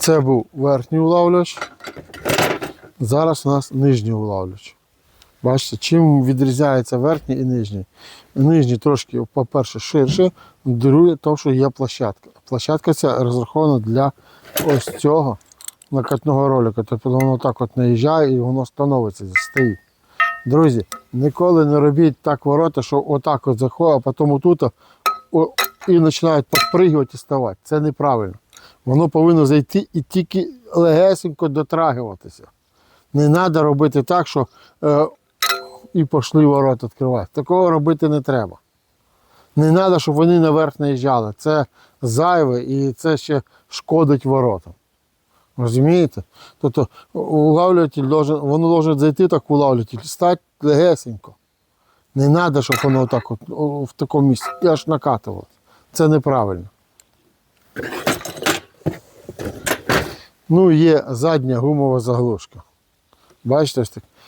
Це був верхній улавлювач. Зараз у нас нижній улавлювач. Бачите, чим відрізняється верхній і нижній. Нижній трошки, по-перше, ширше, друге, то, що є площадка. Площадка ця розрахована для ось цього накатного ролика. Тобто воно так от наїжджає і воно становиться, стоїть. Друзі, ніколи не робіть так ворота, що отак от заходить, а потім отут і починають підпригувати і ставати. Це неправильно. Воно повинно зайти і тільки легесенько дотрагуватися. Не треба робити так, що е, і пішли ворота відкривати. Такого робити не треба. Не треба, щоб вони наверх наїжджали. Це зайве і це ще шкодить воротам. Розумієте? Тобто улавлюватель должен, воно може зайти так улавлюватель, стати легесенько. Не треба, щоб воно так от, в такому місці аж накатувалося. Це неправильно. Ну, є задня гумова заглушка. Бачите, ось так.